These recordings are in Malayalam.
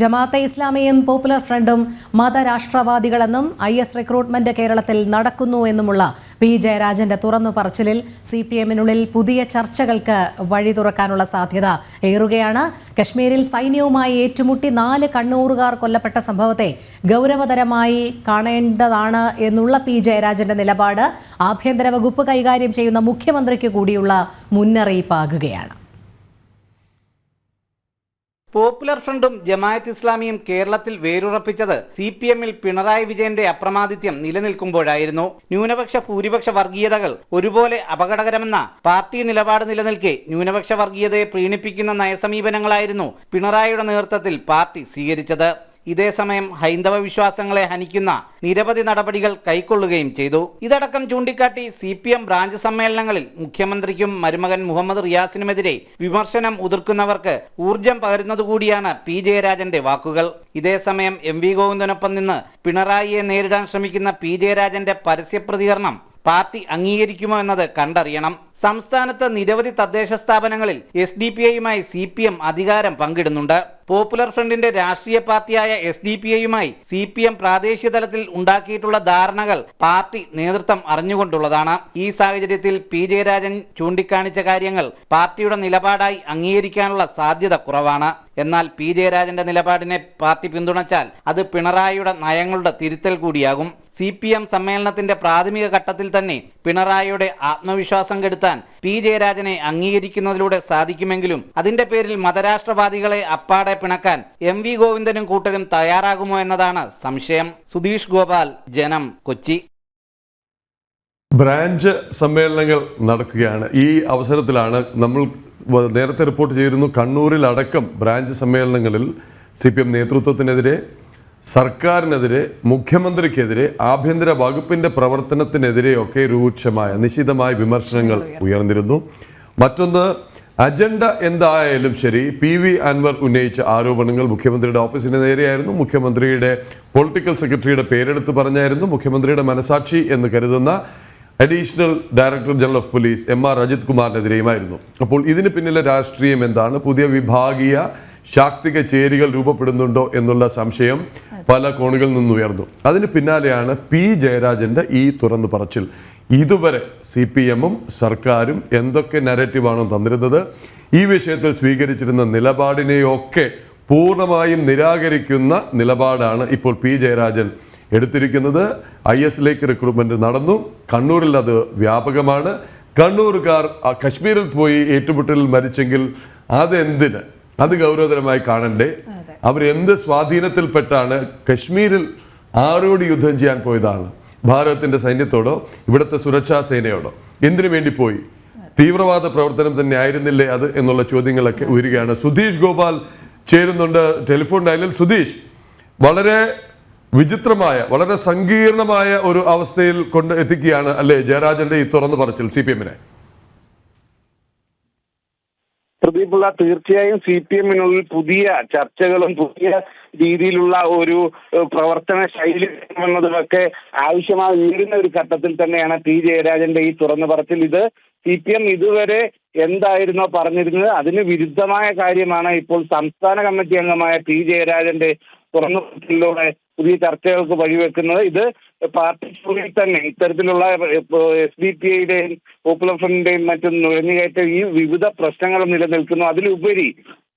ജമാഅത്തെ ഇസ്ലാമിയും പോപ്പുലർ ഫ്രണ്ടും മതരാഷ്ട്രവാദികളെന്നും ഐ എസ് റിക്രൂട്ട്മെന്റ് കേരളത്തിൽ നടക്കുന്നു എന്നുമുള്ള പി ജയരാജന്റെ തുറന്നു പറച്ചിലിൽ സി പി എമ്മിനുള്ളിൽ പുതിയ ചർച്ചകൾക്ക് വഴി തുറക്കാനുള്ള സാധ്യത ഏറുകയാണ്. കശ്മീരിൽ സൈന്യവുമായി ഏറ്റുമുട്ടി നാല് കണ്ണൂറുകാർ കൊല്ലപ്പെട്ട സംഭവത്തെ ഗൗരവതരമായി കാണേണ്ടതാണ് എന്നുള്ള പി ജയരാജന്റെ നിലപാട് ആഭ്യന്തര വകുപ്പ് കൈകാര്യം ചെയ്യുന്ന മുഖ്യമന്ത്രിക്ക് കൂടിയുള്ള മുന്നറിയിപ്പാകുകയാണ്. പോപ്പുലർ ഫ്രണ്ടും ജമായത്ത് ഇസ്ലാമിയും കേരളത്തിൽ വേരുറപ്പിച്ചത് സി പി എമ്മിൽ പിണറായി വിജയന്റെ അപ്രമാദിത്യം നിലനിൽക്കുമ്പോഴായിരുന്നു. ന്യൂനപക്ഷ ഭൂരിപക്ഷ വർഗീയതകൾ ഒരുപോലെ അപകടകരമെന്ന പാർട്ടി നിലപാട് നിലനിൽക്കെ ന്യൂനപക്ഷ വർഗീയതയെ പ്രീണിപ്പിക്കുന്ന നയസമീപനങ്ങളായിരുന്നു പിണറായിയുടെ നേതൃത്വത്തിൽ പാർട്ടി സ്വീകരിച്ചത്. ഇതേസമയം ഹൈന്ദവ വിശ്വാസങ്ങളെ ഹനിക്കുന്ന നിരവധി നടപടികൾ കൈക്കൊള്ളുകയും ചെയ്തു. ഇതടക്കം ചൂണ്ടിക്കാട്ടി സി പി എം ബ്രാഞ്ച് സമ്മേളനങ്ങളിൽ മുഖ്യമന്ത്രിക്കും മരുമകൻ മുഹമ്മദ് റിയാസിനുമെതിരെ വിമർശനം ഉതിർക്കുന്നവർക്ക് ഊർജം പകരുന്നതുകൂടിയാണ് പി ജയരാജന്റെ വാക്കുകൾ. ഇതേസമയം എം വി ഗോവിന്ദനൊപ്പം നിന്ന് പിണറായിയെ നേരിടാൻ ശ്രമിക്കുന്ന പി ജയരാജന്റെ പരസ്യ പ്രതികരണം പാർട്ടി അംഗീകരിക്കുമോ എന്നത് കണ്ടറിയണം. സംസ്ഥാനത്ത് നിരവധി തദ്ദേശ സ്ഥാപനങ്ങളിൽ എസ് ഡി പി ഐയുമായി സി പി എം അധികാരം പങ്കിടുന്നുണ്ട്. പോപ്പുലർ ഫ്രണ്ടിന്റെ രാഷ്ട്രീയ പാർട്ടിയായ എസ് ഡി പി ഐയുമായി സി പി എം പ്രാദേശിക തലത്തിൽ ഉണ്ടാക്കിയിട്ടുള്ള ധാരണകൾ പാർട്ടി നേതൃത്വം അറിഞ്ഞുകൊണ്ടുള്ളതാണ്. ഈ സാഹചര്യത്തിൽ പി ജയരാജൻ ചൂണ്ടിക്കാണിച്ച കാര്യങ്ങൾ പാർട്ടിയുടെ നിലപാടായി അംഗീകരിക്കാനുള്ള സാധ്യത കുറവാണ്. എന്നാൽ പി ജയരാജന്റെ നിലപാടിനെ പാർട്ടി പിന്തുണച്ചാൽ അത് പിണറായിയുടെ നയങ്ങളുടെ തിരുത്തൽ കൂടിയാകും. സി പി എം സമ്മേളനത്തിന്റെ പ്രാഥമിക ഘട്ടത്തിൽ തന്നെ പിണറായിയുടെ ആത്മവിശ്വാസം കെടുത്താൻ പി ജയരാജനെ അംഗീകരിക്കുന്നതിലൂടെ സാധിക്കുമെങ്കിലും അതിന്റെ പേരിൽ മതരാഷ്ട്രവാദികളെ അപ്പാടെ പിണക്കാൻ എം വി ഗോവിന്ദനും കൂട്ടരും തയ്യാറാകുമോ എന്നതാണ് സംശയം. സുധീഷ് ഗോപാൽ ജനം കൊച്ചി. ബ്രാഞ്ച് സമ്മേളനങ്ങൾ നടക്കുകയാണ്. ഈ അവസരത്തിലാണ് നമ്മൾ നേരത്തെ റിപ്പോർട്ട് ചെയ്തിരുന്നു കണ്ണൂരിൽ അടക്കം ബ്രാഞ്ച് സമ്മേളനങ്ങളിൽ സി പി എം നേതൃത്വത്തിനെതിരെ സർക്കാരിനെതിരെ മുഖ്യമന്ത്രിക്കെതിരെ ആഭ്യന്തര വകുപ്പിന്റെ പ്രവർത്തനത്തിനെതിരെയൊക്കെ രൂക്ഷമായ നിശിതമായ വിമർശനങ്ങൾ ഉയർന്നിരുന്നു. മറ്റൊന്ന് അജണ്ട എന്തായാലും ശരി പി വി അൻവർ ഉന്നയിച്ച ആരോപണങ്ങൾ മുഖ്യമന്ത്രിയുടെ ഓഫീസിന് നേരെയായിരുന്നു. മുഖ്യമന്ത്രിയുടെ പൊളിറ്റിക്കൽ സെക്രട്ടറിയുടെ പേരെടുത്ത് പറഞ്ഞായിരുന്നു. മുഖ്യമന്ത്രിയുടെ മനസാക്ഷി എന്ന് കരുതുന്ന additional director general of police M R Ajith കുമാറിനെതിരെയുമായിരുന്നു. അപ്പോൾ ഇതിന് പിന്നിലെ രാഷ്ട്രീയം എന്താണ്? പുതിയ വിഭാഗീയ ശാക്തിക ചേരികൾ രൂപപ്പെടുന്നുണ്ടോ എന്നുള്ള സംശയം പല കോണുകളിൽ നിന്ന് ഉയർന്നു. അതിന് പിന്നാലെയാണ് പി ജയരാജന്റെ ഈ തുറന്നു പറച്ചിൽ. ഇതുവരെ സി പി എമ്മും സർക്കാരും എന്തൊക്കെ നരേറ്റീവാണോ തന്നിരുന്നത് ഈ വിഷയത്തിൽ സ്വീകരിച്ചിരുന്ന നിലപാടിനെയൊക്കെ പൂർണമായും നിരാകരിക്കുന്ന നിലപാടാണ് ഇപ്പോൾ പി ജയരാജൻ എടുത്തിരിക്കുന്നത്. ഐ എസിലേക്ക് റിക്രൂട്ട്മെന്റ് നടന്നു. കണ്ണൂരിൽ അത് വ്യാപകമാണ്. കണ്ണൂരുകാർ ആ കശ്മീരിൽ പോയി ഏറ്റുമുട്ടലിൽ മരിച്ചെങ്കിൽ അതെന്തിന്? അത് ഗൗരവതരമായി കാണണ്ടേ? അവർ എന്ത് സ്വാധീനത്തിൽപ്പെട്ടാണ് കശ്മീരിൽ ആരോട് യുദ്ധം ചെയ്യാൻ പോയതാണ്? ഭാരതത്തിന്റെ സൈന്യത്തോടോ ഇവിടുത്തെ സുരക്ഷാ സേനയോടോ? എന്തിനു വേണ്ടി പോയി? തീവ്രവാദ പ്രവർത്തനം തന്നെ ആയിരുന്നില്ലേ അത് എന്നുള്ള ചോദ്യങ്ങളൊക്കെ ഉയരുകയാണ്. സുധീഷ് ഗോപാൽ ചേരുന്നുണ്ട് ടെലിഫോൺ ഡയലിൽ. സുധീഷ് വളരെ വിചിത്രമായ വളരെ സങ്കീർണമായ ഒരു അവസ്ഥയിൽ കൊണ്ട് എത്തിക്കുകയാണ് അല്ലേ ജയരാജന്റെ ഈ തുറന്നു പറച്ചിൽ സി പി എമ്മിനെ? പ്രദീപുള്ള തീർച്ചയായും സി പി എമ്മിനുള്ളിൽ പുതിയ ചർച്ചകളും പുതിയ രീതിയിലുള്ള ഒരു പ്രവർത്തന ശൈലി എന്നതുമൊക്കെ ആവശ്യമായി ഉയരുന്ന ഒരു ഘട്ടത്തിൽ തന്നെയാണ് പി ജയരാജന്റെ ഈ തുറന്നു പറച്ചിൽ. ഇത് സി പി എം ഇതുവരെ എന്തായിരുന്നോ പറഞ്ഞിരുന്നത് അതിന് വിരുദ്ധമായ കാര്യമാണ് ഇപ്പോൾ സംസ്ഥാന കമ്മിറ്റി അംഗമായ പി ജയരാജന്റെ തുറന്നു പറച്ചിലൂടെ പുതിയ ചർച്ചകൾക്ക് വഴിവെക്കുന്നത്. ഇത് പാർട്ടിക്കുള്ളിൽ തന്നെ ഇത്തരത്തിലുള്ള എസ് ഡി പി ഐയുടെയും പോപ്പുലർ ഫ്രണ്ടിന്റെയും മറ്റും നുഴഞ്ഞുകയറ്റ ഈ വിവിധ പ്രശ്നങ്ങൾ നിലനിൽക്കുന്നു. അതിലുപരി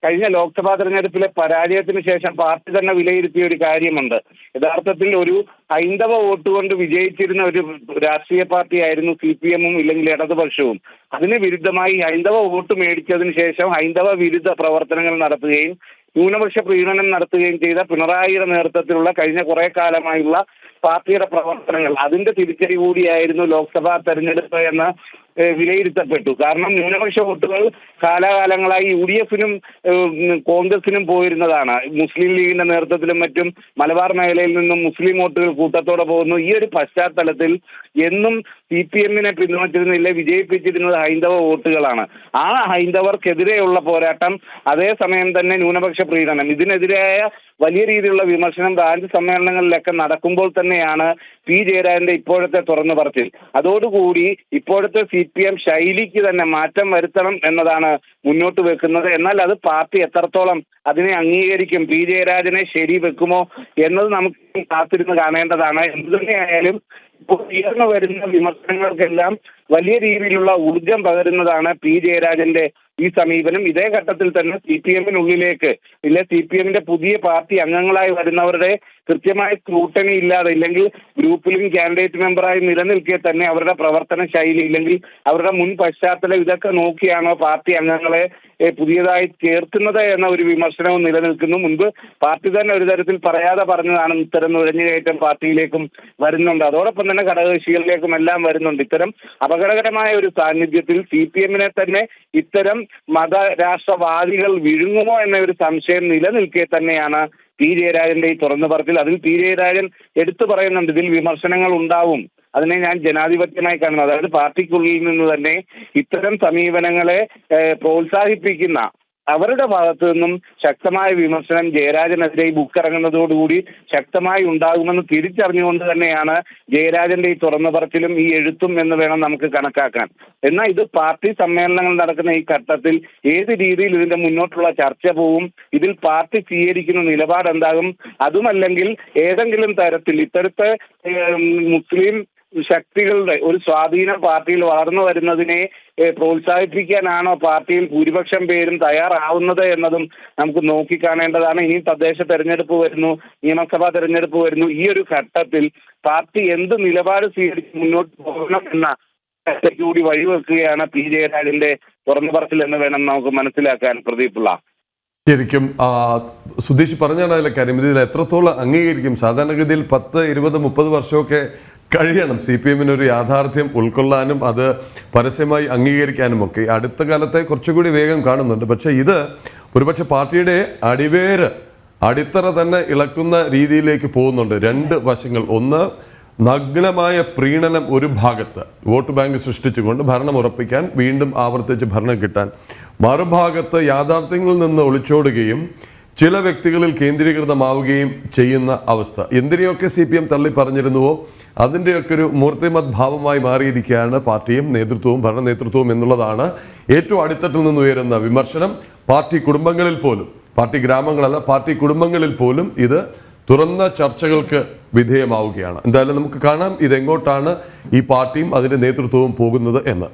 കഴിഞ്ഞ ലോക്സഭാ തെരഞ്ഞെടുപ്പിലെ പരാജയത്തിന് ശേഷം പാർട്ടി തന്നെ വിലയിരുത്തിയ ഒരു കാര്യമുണ്ട്. യഥാർത്ഥത്തിൽ ഒരു ഹൈന്ദവ വോട്ട് കൊണ്ട് വിജയിച്ചിരുന്ന ഒരു രാഷ്ട്രീയ പാർട്ടിയായിരുന്നു സി പി എമ്മും ഇല്ലെങ്കിൽ ഇടതുപക്ഷവും. അതിന് വിരുദ്ധമായി ഹൈന്ദവ വോട്ട് മേടിച്ചതിന് ശേഷം ഹൈന്ദവ വിരുദ്ധ പ്രവർത്തനങ്ങൾ നടത്തുകയും ന്യൂനപക്ഷ പ്രീണനം നടത്തുകയും ചെയ്ത പിണറായിയുടെ നേതൃത്വത്തിലുള്ള കഴിഞ്ഞ കുറെ കാലമായുള്ള പാർട്ടിയുടെ പ്രവർത്തനങ്ങൾ. അതിന്റെ തിരിച്ചടി കൂടിയായിരുന്നു ലോക്സഭാ തെരഞ്ഞെടുപ്പ് എന്ന് വിലയിരുത്തപ്പെട്ടു. കാരണം ന്യൂനപക്ഷ വോട്ടുകൾ കാലാകാലങ്ങളായി യു ഡി എഫിനും കോൺഗ്രസിനും പോയിരുന്നതാണ്. മുസ്ലിം ലീഗിന്റെ നേതൃത്വത്തിലും മറ്റും മലബാർ മേഖലയിൽ നിന്നും മുസ്ലിം വോട്ടുകൾ കൂട്ടത്തോടെ പോകുന്നു. ഈ ഒരു പശ്ചാത്തലത്തിൽ എന്നും സി പി എമ്മിനെ പിന്തുണച്ചിരുന്നില്ല വിജയിപ്പിച്ചിരുന്നത് ഹൈന്ദവ വോട്ടുകളാണ്. ആ ഹൈന്ദവർക്കെതിരെയുള്ള പോരാട്ടം അതേസമയം തന്നെ ന്യൂനപക്ഷ പ്രീണനം ഇതിനെതിരായ വലിയ രീതിയിലുള്ള വിമർശനം ബ്രാഞ്ച് സമ്മേളനങ്ങളിലൊക്കെ നടക്കുമ്പോൾ തന്നെയാണ് പി ജയരാജന്റെ ഇപ്പോഴത്തെ തുറന്നു പറച്ചിൽ. അതോടുകൂടി ഇപ്പോഴത്തെ സി പി എം ശൈലിക്ക് തന്നെ മാറ്റം വരുത്തണം എന്നതാണ് മുന്നോട്ട് വെക്കുന്നത്. എന്നാൽ അത് പാർട്ടി എത്രത്തോളം അതിനെ അംഗീകരിക്കും പി ജയരാജനെ ശരി വെക്കുമോ എന്നത് നമുക്ക് കാത്തിരുന്ന് കാണേണ്ടതാണ്. എന്തു തന്നെയായാലും ഇപ്പോൾ ഉയർന്നു വരുന്ന വിമർശനങ്ങൾക്കെല്ലാം വലിയ രീതിയിലുള്ള ഊർജം പകരുന്നതാണ് പി ജയരാജന്റെ ഈ സമീപനം. ഇതേ ഘട്ടത്തിൽ തന്നെ സി പി എമ്മിനുള്ളിലേക്ക് ഇല്ല സി പി എമ്മിന്റെ പുതിയ പാർട്ടി അംഗങ്ങളായി വരുന്നവരുടെ കൃത്യമായ സ്ക്രൂട്ടണി ഇല്ലാതെ ഇല്ലെങ്കിൽ ഗ്രൂപ്പിലും കാൻഡിഡേറ്റ് മെമ്പറായി നിലനിൽക്കെ തന്നെ അവരുടെ പ്രവർത്തന ശൈലി ഇല്ലെങ്കിൽ അവരുടെ മുൻ പശ്ചാത്തലം ഇതൊക്കെ നോക്കിയാണോ പാർട്ടി അംഗങ്ങളെ പുതിയതായി ചേർക്കുന്നത് എന്ന ഒരു വിമർശനവും നിലനിൽക്കുന്നു. മുൻപ് പാർട്ടി തന്നെ ഒരു തരത്തിൽ പറയാതെ പറഞ്ഞതാണ് ഇത്തരം നുഴഞ്ഞുകയറ്റം പാർട്ടിയിലേക്കും വരുന്നുണ്ട്. അതോടൊപ്പം തന്നെ ഘടകകക്ഷികളിലേക്കും എല്ലാം വരുന്നുണ്ട്. ഇത്തരം അപകടകരമായ ഒരു സാന്നിധ്യത്തിൽ സി പി എമ്മിനെ തന്നെ ഇത്തരം മതരാഷ്ട്രവാദികൾ വിഴുങ്ങുമോ എന്ന ഒരു സംശയം നിലനിൽക്കെ തന്നെയാണ് പി ജയരാജന്റെ ഈ തുറന്നു പറച്ചിൽ. അതിൽ പി ജയരാജൻ എടുത്തു പറയുന്നുണ്ട് ഇതിൽ വിമർശനങ്ങൾ ഉണ്ടാവും. അതിനെ ഞാൻ ജനാധിപത്യമായി കാണുന്നു. അതായത് പാർട്ടിക്കുള്ളിൽ നിന്ന് തന്നെ ഇത്തരം സമീപനങ്ങളെ പ്രോത്സാഹിപ്പിക്കുന്ന അവരുടെ ഭാഗത്തു നിന്നും ശക്തമായ വിമർശനം ജയരാജനെതിരെ ഈ ബുക്ക് ഇറങ്ങുന്നതോടുകൂടി ശക്തമായി ഉണ്ടാകുമെന്ന് തിരിച്ചറിഞ്ഞുകൊണ്ട് തന്നെയാണ് ജയരാജന്റെ ഈ തുറന്നു പറച്ചിലും ഈ എഴുത്തും എന്ന് വേണം നമുക്ക് കണക്കാക്കാൻ. എന്നാൽ ഇത് പാർട്ടി സമ്മേളനങ്ങൾ നടക്കുന്ന ഈ ഘട്ടത്തിൽ ഏത് രീതിയിൽ ഇതിന്റെ മുന്നോട്ടുള്ള ചർച്ച പോവും ഇതിൽ പാർട്ടി സ്വീകരിക്കുന്ന നിലപാട് എന്താകും അതുമല്ലെങ്കിൽ ഏതെങ്കിലും തരത്തിൽ ഇത്തരത്തെ മുസ്ലിം ശക്തികളുടെ ഒരു സ്വാധീന പാർട്ടിയിൽ വളർന്നു വരുന്നതിനെ പ്രോത്സാഹിപ്പിക്കാനാണോ പാർട്ടിയിൽ ഭൂരിപക്ഷം പേരും തയ്യാറാവുന്നത് എന്നതും നമുക്ക് നോക്കിക്കാണേണ്ടതാണ്. ഇനി തദ്ദേശ തെരഞ്ഞെടുപ്പ് വരുന്നു നിയമസഭാ തെരഞ്ഞെടുപ്പ് വരുന്നു. ഈ ഒരു ഘട്ടത്തിൽ പാർട്ടി എന്ത് നിലപാട് സ്വീകരിച്ച് മുന്നോട്ട് പോകണം എന്ന കൂടി വഴിവെക്കുകയാണ് പി. ജയരാജന്റെ തുറന്നു പറച്ചിൽ എന്ന് വേണം നമുക്ക് മനസ്സിലാക്കാൻ പ്രദീപുള്ള ശരിക്കും സുധീഷ് പറഞ്ഞാണ് അതിലെ കാര്യം. ഇതിൽ എത്രത്തോളം അംഗീകരിക്കും? സാധാരണഗതിയിൽ പത്ത് ഇരുപത് മുപ്പത് വർഷമൊക്കെ കഴിയണം. സി പി എമ്മിന് ഒരു യാഥാർത്ഥ്യം ഉൾക്കൊള്ളാനും അത് പരസ്യമായി അംഗീകരിക്കാനും ഒക്കെ അടുത്ത കാലത്തെ കുറച്ചുകൂടി വേഗം കാണുന്നുണ്ട്. പക്ഷേ ഇത് ഒരുപക്ഷെ പാർട്ടിയുടെ അടിവേര് അടിത്തറ തന്നെ ഇളക്കുന്ന രീതിയിലേക്ക് പോകുന്നുണ്ട്. രണ്ട് വശങ്ങൾ. ഒന്ന് നഗ്നമായ പ്രീണനം ഒരു ഭാഗത്ത് വോട്ട് ബാങ്ക് സൃഷ്ടിച്ചുകൊണ്ട് ഭരണം ഉറപ്പിക്കാൻ വീണ്ടും ആവർത്തിച്ച് ഭരണം കിട്ടാൻ. മറുഭാഗത്ത് യാഥാർത്ഥ്യങ്ങളിൽ നിന്ന് ഒളിച്ചോടുകയും ചില വ്യക്തികളിൽ കേന്ദ്രീകൃതമാവുകയും ചെയ്യുന്ന അവസ്ഥ. എന്തിനെയൊക്കെ സി പി എം തള്ളി പറഞ്ഞിരുന്നുവോ അതിന്റെയൊക്കെ ഒരു മൂർത്തിമത് ഭാവമായി മാറിയിരിക്കുകയാണ് പാർട്ടിയും നേതൃത്വവും ഭരണ നേതൃത്വവും എന്നുള്ളതാണ് ഏറ്റവും അടിത്തട്ടിൽ നിന്ന് ഉയരുന്ന വിമർശനം. പാർട്ടി കുടുംബങ്ങളിൽ പോലും പാർട്ടി ഗ്രാമങ്ങളല്ല പാർട്ടി കുടുംബങ്ങളിൽ പോലും ഇത് തുറന്ന ചർച്ചകൾക്ക് വിധേയമാവുകയാണ്. എന്തായാലും നമുക്ക് കാണാം ഇതെങ്ങോട്ടാണ് ഈ പാർട്ടിയും അതിന്റെ നേതൃത്വവും പോകുന്നത് എന്ന്.